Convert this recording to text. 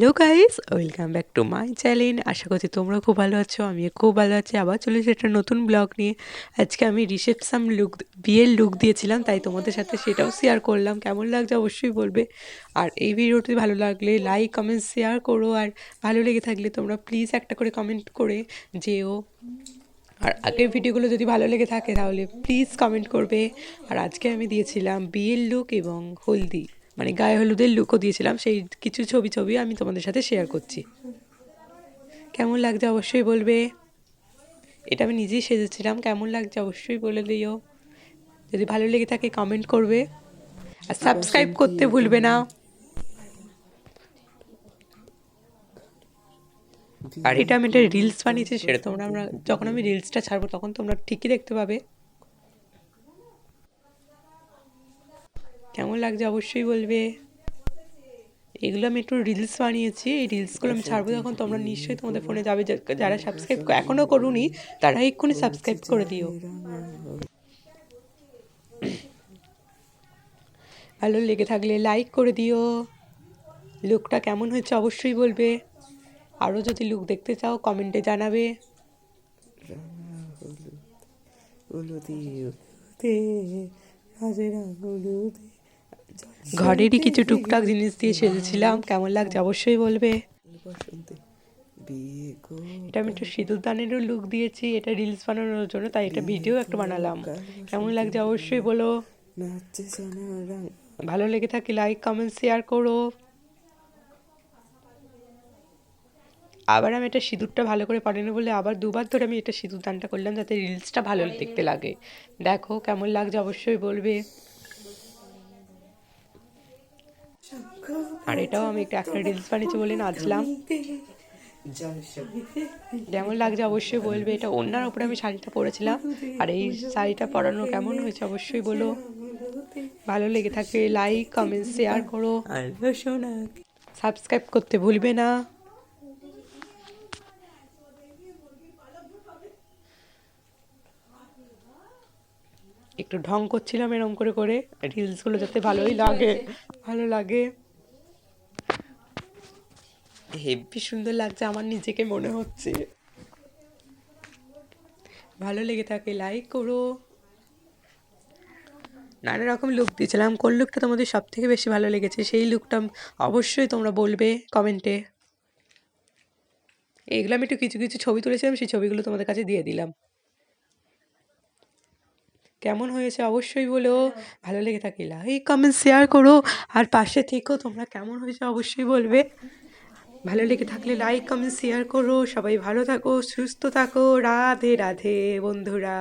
Hello guys, welcome back to my channel. আশা করছি তোমরা খুব ভালো আছো আমি খুব ভালো আছি। আবার চলে একটা নতুন ব্লগ নিয়ে। আজকে আমি রিসেপশন লুক, বিয়ের লুক দিয়েছিলাম, তাই তোমাদের সাথে সেটাও শেয়ার করলাম। কেমন লাগছে অবশ্যই বলবে। আর এই ভিডিওটি ভালো লাগলে লাইক কমেন্ট শেয়ার করো। আর ভালো লেগে থাকলে তোমরা প্লিজ একটা করে কমেন্ট করে যেও। আর আগের ভিডিওগুলো যদি ভালো লেগে থাকে তাহলে প্লিজ কমেন্ট করবে। আর আজকে আমি দিয়েছিলাম বিয়ের লুক এবং হলদি। মানে গায়ে হলুদের লুকও দিয়েছিলাম সেই কিছু ছবি ছবি আমি তোমাদের সাথে শেয়ার করছি। কেমন লাগছে অবশ্যই বলবে। এটা আমি নিজেই সেজেছিলাম কেমন লাগছে অবশ্যই বলে দিও। যদি ভালো লেগে থাকে কমেন্ট করবে। আর সাবস্ক্রাইব করতে ভুলবে না। আর এটা আমি একটা রিলস বানিয়েছি সেটা তোমরা আমরা যখন আমি রিলসটা ছাড়বো তখন তোমরা ঠিকই দেখতে পাবে। কেমন লাগছে অবশ্যই বলবে। এগুলো আমি একটু রিলস বানিয়েছি, এই রিলসগুলো আমি ছাড়বো যখন তোমরা নিশ্চয়ই তোমাদের ফোনে যাবে। যারা সাবস্ক্রাইব এখনও করুনি তারা এক্ষুনি সাবস্ক্রাইব করে দিও। ভালো লেগে থাকলে লাইক করে দিও। লুকটা কেমন হয়েছে অবশ্যই বলবে। আরও যদি লুক দেখতে চাও কমেন্টে জানাবে। হলুদি ঘরেরই কিছু টুকটাক জিনিস দিয়ে সেজেছিলাম। কেমন লাগছে অবশ্যই বলবে। এটা আমি একটু সিঁদুর দানেরও লুক দিয়েছি, এটা রিলস বানানোর জন্য, তাই এটা ভিডিও একটা বানালাম। কেমন লাগছে অবশ্যই বলো। ভালো লেগে থাকে লাইক কমেন্ট শেয়ার করো। আবার আমি এটা সিঁদুরটা ভালো করে পারিনি বলে আবার দুবার ধরে আমি এটা সিঁদুর দানটা করলাম যাতে রিলসটা ভালো দেখতে লাগে। দেখো কেমন লাগছে অবশ্যই বলবে। আর এটাও আমি একটা একটা রিলস বানিয়েছি বলে নাচলাম। যেমন লাগছে অবশ্যই বলবে। এটা অন্যার উপরে আমি শাড়িটা পরেছিলাম। আর এই শাড়িটা পরানো কেমন হয়েছে অবশ্যই বলো। ভালো লেগে থাকে লাইক কমেন্ট শেয়ার করো। সাবস্ক্রাইব করতে ভুলবে না। একটু ঢং করছিলাম এরকম করে করে রিলসগুলো যাতে ভালোই লাগে ভালো লাগে। হেভি সুন্দর লাগছে আমার নিজেকে মনে হচ্ছে। ভালো লেগে থাকে লাইক করো। নানা রকম লুক দিয়েছিলাম কোন লুকটা তোমাদের সব থেকে বেশি ভালো লেগেছে সেই লুকটা অবশ্যই তোমরা বলবে কমেন্টে। এগুলো আমি একটু কিছু কিছু ছবি তুলেছিলাম সেই ছবিগুলো তোমাদের কাছে দিয়ে দিলাম। কেমন হয়েছে অবশ্যই বলো। ভালো লেগে থাকে লাইক কমেন্ট শেয়ার করো। আর পাশে থেকো তোমরা কেমন হয়েছে অবশ্যই বলবে। ভালো লেগে থাকলে লাইক কমেন্ট শেয়ার করো। সবাই ভালো থাকো সুস্থ থাকো। রাধে রাধে বন্ধুরা।